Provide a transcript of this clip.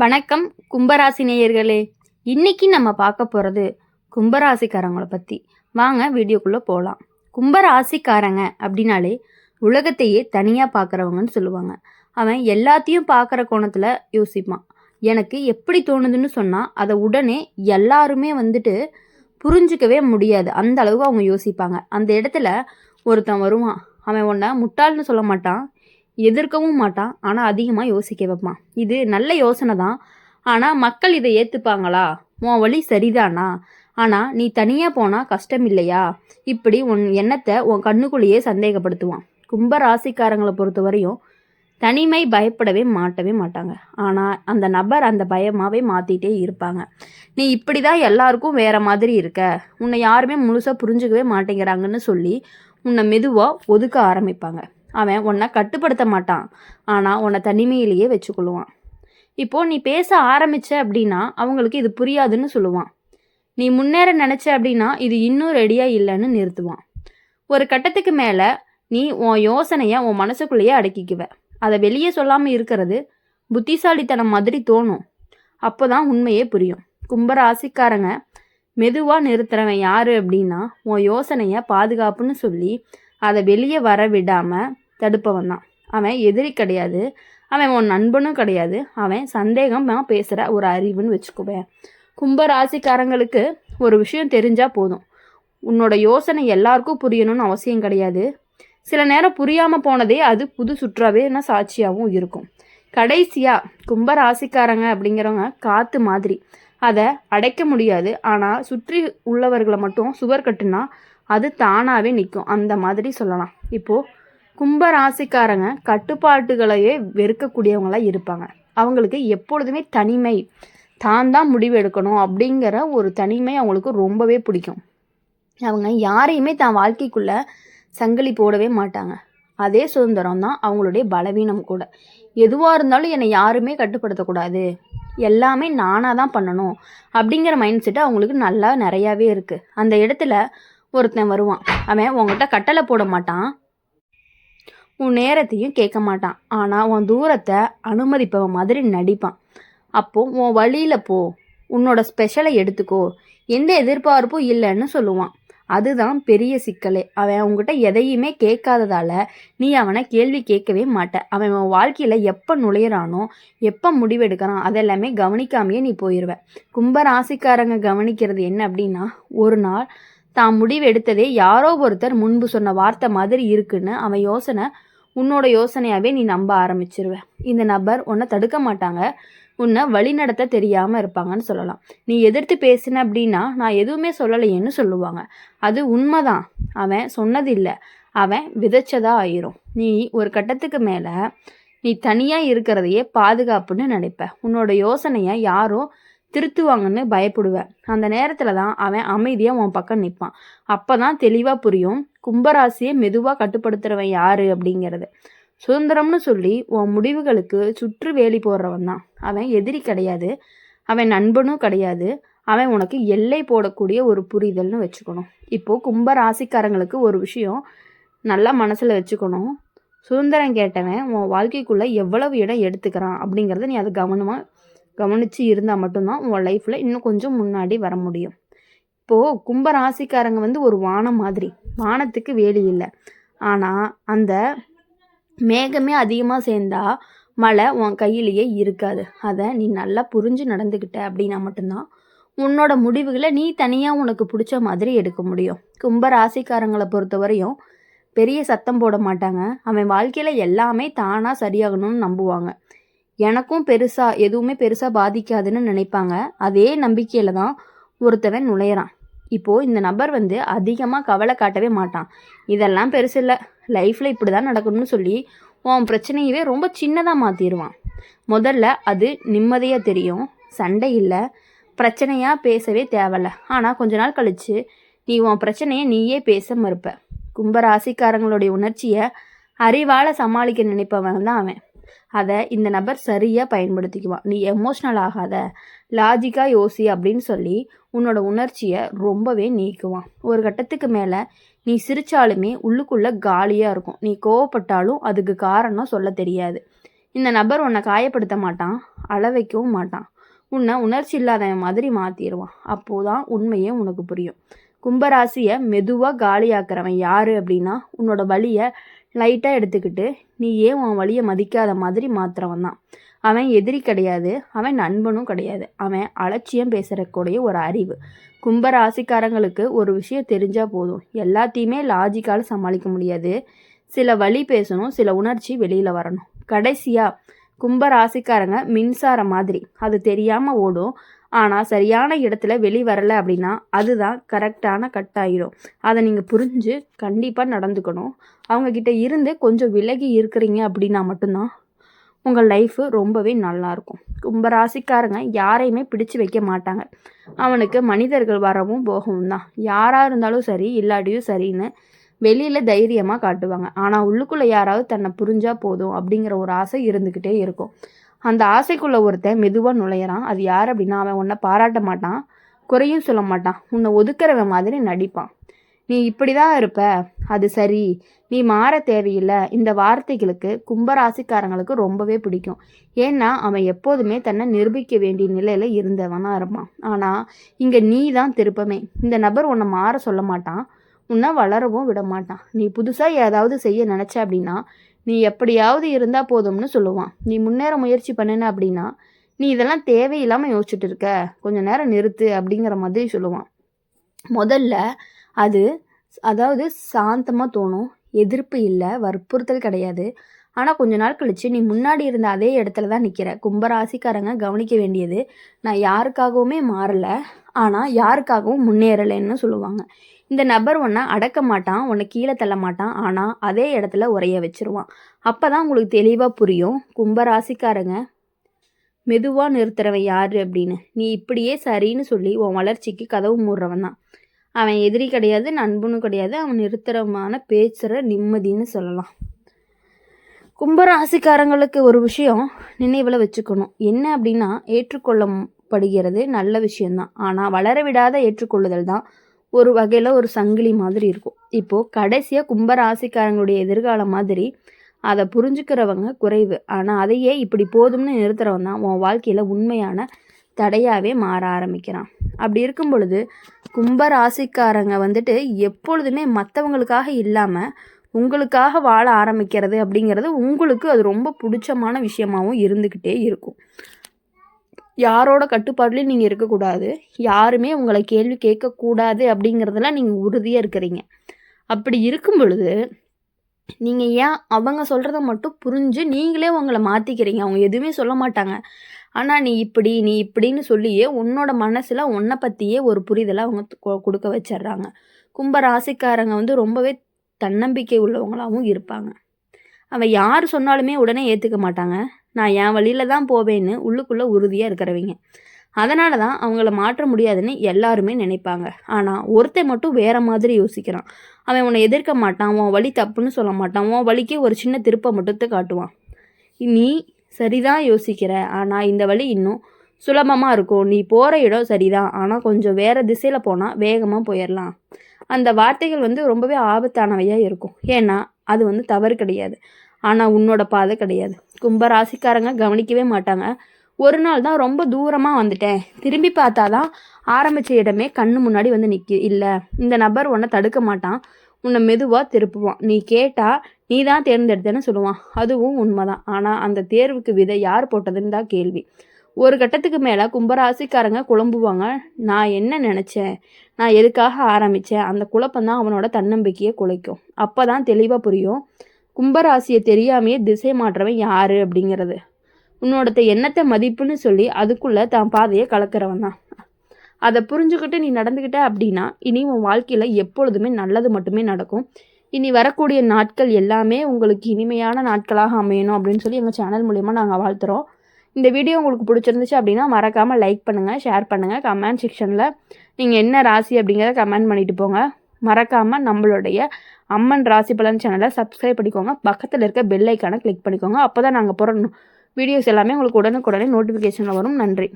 வணக்கம் கும்பராசி நேயர்களே. இன்னைக்கு நம்ம பார்க்க போகிறது கும்பராசிக்காரங்களை பற்றி வாங்க வீடியோக்குள்ளே போகலாம் கும்பராசிக்காரங்க அப்படின்னாலே உலகத்தையே தனியாக பார்க்குறவங்கன்னு சொல்லுவாங்க. அவன் எல்லாத்தையும் பார்க்குற கோணத்தில் யோசிப்பான். எனக்கு எப்படி தோணுதுன்னு சொன்னால் அதை உடனே எல்லாருமே வந்துட்டு புரிஞ்சுக்கவே முடியாது. அந்த அளவுக்கு அவங்க யோசிப்பாங்க. அந்த இடத்துல ஒருத்தன் வருவான். அவன் உன்னை முட்டாள்னு சொல்ல மாட்டான். எதிர்க்கவும் மாட்டான் ஆனால் அதிகமாக யோசிக்க வைப்பான். இது நல்ல யோசனை தான். ஆனால் மக்கள் இதை ஏற்றுப்பாங்களா உன் வழி சரிதானா? ஆனால் நீ தனியாக போனால் கஷ்டம் இல்லையா? இப்படி உன் எண்ணத்தை உன் கண்ணுக்குள்ளேயே சந்தேகப்படுத்துவான். கும்ப ராசிக்காரங்களை பொறுத்த வரையும் தனிமை பயப்படவே மாட்டவே மாட்டாங்க. ஆனால் அந்த நபர் அந்த பயமாகவே மாற்றிட்டே இருப்பாங்க. நீ இப்படி தான் எல்லாருக்கும் வேறு மாதிரி இருக்க. உன்னை யாருமே முழுசாக புரிஞ்சுக்கவே மாட்டேங்கிறாங்கன்னு சொல்லி உன்னை மெதுவாக ஒதுக்க ஆரம்பிப்பாங்க. அவன் உன்னை கட்டுப்படுத்த மாட்டான். ஆனால் உன்னை தனிமையிலேயே வச்சுக்கொள்ளுவான். இப்போ நீ பேச ஆரம்பிச்ச அப்படின்னா அவங்களுக்கு இது புரியாதுன்னு சொல்லுவான். நீ முன்னேற நினச்ச அப்படின்னா இது இன்னும் ரெடியாக இல்லைன்னு நிறுத்துவான். ஒரு கட்டத்துக்கு மேலே நீ உன் யோசனையை உன் மனசுக்குள்ளேயே அடக்கிக்குவ. அதை வெளியே சொல்லாமல் இருக்கிறது புத்திசாலித்தனம் மாதிரி தோணும். அப்போ தான் உண்மையே புரியும். கும்பராசிக்காரங்க மெதுவாக நிறுத்துறவன் யாரு அப்படின்னா உன் யோசனையை பாதுகாப்புன்னு சொல்லி அதை வெளியே வர விடாமல் தடுப்பவன் தான். அவன் எதிரி கிடையாது. அவன் உன் நண்பனும் கிடையாது. அவன் சந்தேகமாக பேசுகிற ஒரு அறிவுன்னு வச்சுக்குவேன். கும்ப ராசிக்காரங்களுக்கு ஒரு விஷயம் தெரிஞ்சால் போதும். உன்னோட யோசனை எல்லாருக்கும் புரியணும்னு அவசியம் கிடையாது. சில நேரம் புரியாமல் போனதே அது புது சுற்றாவே சாட்சியாகவும் இருக்கும். கடைசியாக கும்ப ராசிக்காரங்க அப்படிங்கிறவங்க காற்று மாதிரி. அதை அடைக்க முடியாது. ஆனால் சுற்றி உள்ளவர்களை மட்டும் சுவர் கட்டுனா அது தானாகவே நிற்கும் அந்த மாதிரி சொல்லலாம். இப்போது கும்ப ராசிக்காரங்க கட்டுப்பாட்டுகளையே வெறுக்கக்கூடியவங்களாக இருப்பாங்க. அவங்களுக்கு எப்பொழுதுமே தனிமை தான் தான் முடிவு எடுக்கணும் அப்படிங்கிற ஒரு தனிமை அவங்களுக்கு ரொம்பவே பிடிக்கும். அவங்க யாரையுமே தான் வாழ்க்கைக்குள்ளே சங்கிலி போடவே மாட்டாங்க. அதே சுதந்திரம் தான் அவங்களுடைய பலவீனம் கூட. எதுவாக இருந்தாலும் என்னை யாருமே கட்டுப்படுத்தக்கூடாது. எல்லாமே நானாக தான் பண்ணணும் அப்படிங்கிற மைண்ட் செட்டு அவங்களுக்கு நல்லா நிறையாவே இருக்குது அந்த இடத்துல ஒருத்தன் வருவான். அவன் உங்ககிட்ட கட்டளை போட மாட்டான். உன் நேரத்தையும் கேட்க மாட்டான். ஆனால் உன் தூரத்தை அனுமதிப்பவன் மாதிரி நடிப்பான். அப்போ உன் வழியில் போ. உன்னோட ஸ்பெஷலை எடுத்துக்கோ. எந்த எதிர்பார்ப்பும் இல்லைன்னு சொல்லுவான். அதுதான் பெரிய சிக்கலே. அவன் உங்ககிட்ட எதையுமே கேட்காததால நீ அவனை கேள்வி கேட்கவே மாட்ட. அவன் உன் வாழ்க்கையில் எப்போ நுழையிறானோ எப்போ முடிவெடுக்கிறான் அதெல்லாமே கவனிக்காமையே நீ போயிடுவ கும்ப ராசிக்காரங்க கவனிக்கிறது என்ன அப்படின்னா ஒரு நாள் தான் முடிவு எடுத்ததே யாரோ ஒருத்தர் முன்பு சொன்ன வார்த்தை மாதிரி இருக்குன்னு அவன் யோசனை உன்னோட யோசனையாகவே நீ நம்ப ஆரம்பிச்சிருவேன் இந்த நபர் உன்னை தடுக்க மாட்டாங்க. உன்னை வழி நடத்த தெரியாமல் இருப்பாங்கன்னு சொல்லலாம். நீ எதிர்த்து பேசின அப்படின்னா நான் எதுவுமே சொல்லலையேன்னு சொல்லுவாங்க. அது உண்மைதான். அவன் சொன்னதில்லை. அவன் விதைச்சதா ஆயிரும். நீ ஒரு கட்டத்துக்கு மேலே நீ தனியாக இருக்கிறதையே பாதுகாப்புன்னு நினைப்ப. உன்னோட யோசனையை யாரும் திருத்துவாங்கன்னு பயப்படுவேன். அந்த நேரத்தில் தான் அவன் அமைதியாக உன் பக்கம் நிற்பான் அப்போ தான் தெளிவாக புரியும் கும்பராசியை மெதுவாக கட்டுப்படுத்துகிறவன் யார் அப்படிங்கிறது. சுதந்திரம்னு சொல்லி உன் முடிவுகளுக்கு சுற்று வேலி போடுறவன் தான். அவன் எதிரி கிடையாது அவன் நண்பனும் கிடையாது அவன் உனக்கு எல்லை போடக்கூடிய ஒரு புரிதல்னு வச்சுக்கணும். இப்போது கும்ப ராசிக்காரங்களுக்கு ஒரு விஷயம் நல்லா மனசில் வச்சுக்கணும். சுதந்திரம் கேட்டவன் உன் வாழ்க்கைக்குள்ளே எவ்வளவு இடம் எடுத்துக்கிறான் அப்படிங்கிறத நீ அதை கவனமாக கவனித்து இருந்தால் மட்டும்தான் உன் லைஃப்பில் இன்னும் கொஞ்சம் முன்னாடி வர முடியும். இப்போது கும்ப ராசிக்காரங்க வந்து ஒரு வானம் மாதிரி. வானத்துக்கு வேலி இல்லை. ஆனால் அந்த மேகமே அதிகமாக சேர்ந்தா மழை உன் கையிலேயே இருக்காது. அதை நீ நல்லா புரிஞ்சு நடந்துக்கிட்ட அப்படின்னா மட்டும்தான் உன்னோட முடிவுகளை நீ தனியாக உனக்கு பிடிச்ச மாதிரி எடுக்க முடியும். கும்ப ராசிக்காரங்களை பொறுத்த வரையும் பெரிய சத்தம் போட மாட்டாங்க. அவன் வாழ்க்கையில் எல்லாமே தானாக சரியாகணும்னு நம்புவாங்க. எனக்கும் பெருசாக எதுவுமே பெருசாக பாதிக்காதுன்னு நினைப்பாங்க. அதே நம்பிக்கையில் தான் ஒருத்தவன் நுழையிறான். இப்போது இந்த நபர் வந்து அதிகமாக கவலை காட்டவே மாட்டான். இதெல்லாம் பெருசு இல்லை. லைஃப்பில் இப்படி தான் நடக்கணும்னு சொல்லி உன் பிரச்சனையவே ரொம்ப சின்னதாக மாற்றிடுவான் முதல்ல அது நிம்மதியாக தெரியும். சண்டை இல்லை. பிரச்சனையாக பேசவே தேவையில்ல. ஆனால் கொஞ்ச நாள் கழித்து நீ உன் பிரச்சனையை நீயே பேச மறுப்ப. கும்பராசிக்காரங்களுடைய உணர்ச்சியை அறிவால் சமாளிக்க நினைப்பவன் தான் அவன். அதை இந்த நபர் சரியாக பயன்படுத்திக்குவான் நீ எமோஷ்னல் ஆகாத. லாஜிக்காக யோசி அப்படின்னு சொல்லி உன்னோட உணர்ச்சியை ரொம்பவே நீக்குவான். ஒரு கட்டத்துக்கு மேலே நீ சிரித்தாலுமே உள்ளுக்குள்ளே காலியாக இருக்கும். நீ கோவப்பட்டாலும் அதுக்கு காரணம் சொல்ல தெரியாது. இந்த நபர் உன்னை காயப்படுத்த மாட்டான் அள வைக்கவும் மாட்டான். உன்னை உணர்ச்சி இல்லாதவன் மாதிரி மாற்றிடுவான் அப்போதான் உண்மையே உனக்கு புரியும். கும்பராசியை மெதுவாக காலியாக்குறவன் யார் அப்படின்னா உன்னோட வழியை லைட்டாக எடுத்துக்கிட்டு நீ ஏன் உன் வழியை மதிக்காத மாதிரி மாத்திரவன் தான். அவன் எதிரி கிடையாது அவன் நண்பனும் கிடையாது. அவன் அலட்சியம் பேசுகிறக்கூடிய ஒரு அறிவு. கும்ப ராசிக்காரங்களுக்கு ஒரு விஷயம் தெரிஞ்சால் போதும். எல்லாத்தையுமே லாஜிக்கால் சமாளிக்க முடியாது. சில வழி பேசணும் சில உணர்ச்சி வெளியில் வரணும். கடைசியாக கும்பராசிக்காரங்க மின்சாரம் மாதிரி. அது தெரியாமல் ஓடும். ஆனால் சரியான இடத்துல வெளி வரலை அப்படின்னா அதுதான் கரெக்டான கட் ஆகிடும் அதை நீங்கள் புரிஞ்சு கண்டிப்பாக நடந்துக்கணும். அவங்கக்கிட்ட இருந்து கொஞ்சம் விலகி இருக்கிறீங்க அப்படின்னா மட்டும்தான் உங்கள் லைஃபு ரொம்பவே நல்லாயிருக்கும் கும்பராசிக்காரங்க யாரையுமே பிடிச்சு வைக்க மாட்டாங்க. அவனுக்கு மனிதர்கள் வரவும் போகவும் தான் யாராக இருந்தாலும் சரி இல்லாட்டியும் சரின்னு வெளியில் தைரியமாக காட்டுவாங்க. ஆனால் உள்ளுக்குள்ளே யாராவது தன்னை புரிஞ்சால் போதும் அப்படிங்கிற ஒரு ஆசை இருந்துக்கிட்டே இருக்கும். அந்த ஆசைக்குள்ளே ஒருத்தன் மெதுவாக நுழையிறான். அது யார் அப்படின்னா அவன் உன்னை பாராட்ட மாட்டான். குறையும் சொல்ல மாட்டான். உன்னை ஒதுக்குறவன் மாதிரி நடிப்பான். நீ இப்படி தான் இருப்ப. அது சரி. நீ மாற தேவையில்லை. இந்த வார்த்தைகளுக்கு கும்பராசிக்காரங்களுக்கு ரொம்பவே பிடிக்கும். ஏன்னா அவன் எப்போதுமே தன்னை நிரூபிக்க வேண்டிய நிலையில் இருந்தவனாக இருப்பான். ஆனால் இங்கே நீ தான் திருப்பமே. இந்த நபர் உன்னை மாற சொல்ல மாட்டான். உன்னை வளரவும் விட மாட்டான். நீ புதுசாக ஏதாவது செய்ய நினச்ச அப்படின்னா நீ எப்படியாவது இருந்தால் போதும்னு சொல்லுவான். நீ முன்னேற முயற்சி பண்ணின அப்படின்னா நீ இதெல்லாம் தேவையில்லாமல் யோசிச்சுட்டு இருக்க. கொஞ்சம் நேரம் நிறுத்து அப்படிங்கிற மாதிரி சொல்லுவான். முதல்ல அது அதாவது சாந்தமாக தோணும். எதிர்ப்பு இல்லை வற்புறுத்தல் கிடையாது. ஆனால் கொஞ்ச நாள் கழித்து நீ முன்னாடி இருந்த அதே இடத்துல தான் நிற்கிற கும்பராசிக்காரங்க கவனிக்க வேண்டியது நான் யாருக்காகவுமே மாறலை ஆனால் யாருக்காகவும் முன்னேறலைன்னு சொல்லுவாங்க. இந்த நபர் ஒன்றை அடக்க மாட்டான் உன்னை கீழே தள்ள மாட்டான் ஆனால் அதே இடத்துல உரைய வச்சிருவான். அப்போ தான் உங்களுக்கு தெளிவாக புரியும் கும்பராசிக்காரங்க மெதுவாக நிறுத்துறவன் யார் அப்படின்னு. நீ இப்படியே சரின்னு சொல்லி உன் வளர்ச்சிக்கு கதவு மூடுறவன் தான். அவன் எதிரி கிடையாது நண்பனும் கிடையாது அவன் நிறுத்துறமான பேச்சுற நிம்மதின்னு சொல்லலாம். கும்பராசிக்காரங்களுக்கு ஒரு விஷயம் நினைவில் வச்சுக்கணும். என்ன அப்படின்னா ஏற்றுக்கொள்ளப்படுகிறது நல்ல விஷயம்தான். ஆனால் வளர விடாத ஏற்றுக்கொள்ளுதல் தான் ஒரு வகையில் ஒரு சங்கிலி மாதிரி இருக்கும். இப்போது கடைசியாக கும்பராசிக்காரங்களுடைய எதிர்காலம் மாதிரி அதை புரிஞ்சுக்கிறவங்க குறைவு. ஆனால் அதையே இப்படி போதும்னு நிறுத்துறவன் தான் உன் வாழ்க்கையில் உண்மையான தடையாகவே மாற ஆரம்பிக்கிறான். அப்படி இருக்கும் பொழுது கும்பராசிக்காரங்க வந்துட்டு எப்பொழுதுமே மற்றவங்களுக்காக இல்லாமல் உங்களுக்காக வாழ ஆரம்பிக்கிறது அப்படிங்கிறது உங்களுக்கு அது ரொம்ப பிடிச்சமான விஷயமாகவும் இருந்துக்கிட்டே இருக்கும். யாரோட கட்டுப்பாடுலையும் நீங்கள் இருக்கக்கூடாது. யாருமே உங்களை கேள்வி கேட்கக்கூடாது அப்படிங்கிறதுல நீங்கள் உறுதியாக இருக்கிறீங்க. அப்படி இருக்கும் பொழுது நீங்கள் ஏன் அவங்க சொல்கிறத மட்டும் புரிஞ்சு நீங்களே உங்களை மாற்றிக்கிறீங்க அவங்க எதுவுமே சொல்ல மாட்டாங்க. ஆனால் நீ இப்படி நீ இப்படின்னு சொல்லியே உன்னோட மனசில் உன்னை பற்றியே ஒரு புரிதலை அவங்க கொடுக்க வச்சிடுறாங்க. கும்ப ராசிக்காரங்க வந்து ரொம்பவே தன்னம்பிக்கை உள்ளவங்களாகவும் இருப்பாங்க. அவன் யார் சொன்னாலுமே உடனே ஏற்றுக்க மாட்டாங்க. நான் என் வழியில் தான் போவேன்னு உள்ளுக்குள்ளே உறுதியாக இருக்கிறவங்க. அதனால தான் அவங்கள மாற்ற முடியாதுன்னு எல்லாருமே நினைப்பாங்க. ஆனால் ஒருத்தன் மட்டும் வேறு மாதிரி யோசிக்கிறான். அவன் உன்னை எதிர்க்க மாட்டான். உன் வழி தப்புன்னு சொல்ல மாட்டான். உன் வழிக்கே ஒரு சின்ன திருப்ப மட்டும் காட்டுவான். நீ சரிதான் யோசிக்கிற. ஆனால் இந்த வழி இன்னும் சுலபமாக இருக்கும். நீ போகிற இடம் சரிதான். ஆனால் கொஞ்சம் வேறு திசையில் போனால் வேகமாக போயிடலாம் அந்த வார்த்தைகள் வந்து ரொம்பவே ஆபத்தானவையாக இருக்கும். ஏன்னா அது வந்து தவறு கிடையாது. ஆனால் உன்னோட பாதை கிடையாது. கும்பராசிக்காரங்க கவனிக்கவே மாட்டாங்க. ஒரு நாள் தான் ரொம்ப தூரமாக வந்துட்டேன். திரும்பி பார்த்தா தான் ஆரம்பித்த இடமே கண்ணு முன்னாடி வந்து நிற்கி இல்லை. இந்த நபர் உன்னை தடுக்க மாட்டான். உன்னை மெதுவாக திருப்புவான். நீ கேட்டால் நீ தான் தேர்ந்தெடுத்தேன்னு சொல்லுவான். அதுவும் உண்மைதான். ஆனால் அந்த தேர்வுக்கு விதை யார் போட்டதுன்னு தான் கேள்வி. ஒரு கட்டத்துக்கு மேலே கும்பராசிக்காரங்க குழம்புவாங்க. நான் என்ன நினச்சேன்? நான் எதுக்காக ஆரம்பித்தேன் அந்த குழப்பம் தான் அவனோட தன்னம்பிக்கையை குலைக்கும். அப்போ தான் தெளிவாக புரியும். கும்பராசியை தெரியாமையே திசை மாற்றவன் யார் அப்படிங்கிறது. உன்னோடத்த எண்ணத்தை மதிப்புன்னு சொல்லி அதுக்குள்ளே தான் பாதையை கலக்கிறவன் தான். அதை புரிஞ்சுக்கிட்டு நீ நடந்துக்கிட்ட அப்படின்னா இனி உன் வாழ்க்கையில் எப்பொழுதுமே நல்லது மட்டுமே நடக்கும். இனி வரக்கூடிய நாட்கள் எல்லாமே உங்களுக்கு இனிமையான நாட்களாக அமையணும் அப்படின்னு சொல்லி எங்கள் சேனல் மூலிமா நாங்கள் வாழ்த்துறோம். இந்த வீடியோ உங்களுக்கு பிடிச்சிருந்துச்சு அப்படின்னா மறக்காமல் லைக் பண்ணுங்கள் ஷேர் பண்ணுங்கள் கமெண்ட் செக்ஷனில் நீங்கள் என்ன ராசி அப்படிங்கிறத கமெண்ட் பண்ணிட்டு போங்க. மறக்காமல் நம்மளுடைய அம்மன் ராசி பலன் சேனலை சப்ஸ்கிரைப் பண்ணிக்கோங்க. பக்கத்தில் இருக்க பெல் ஐக்கானை கிளிக் பண்ணிக்கோங்க. அப்போ தான் நாங்கள் போகிற வீடியோஸ் எல்லாமே உங்களுக்கு உடனுக்குடனே நோட்டிஃபிகேஷனில் வரும். நன்றி.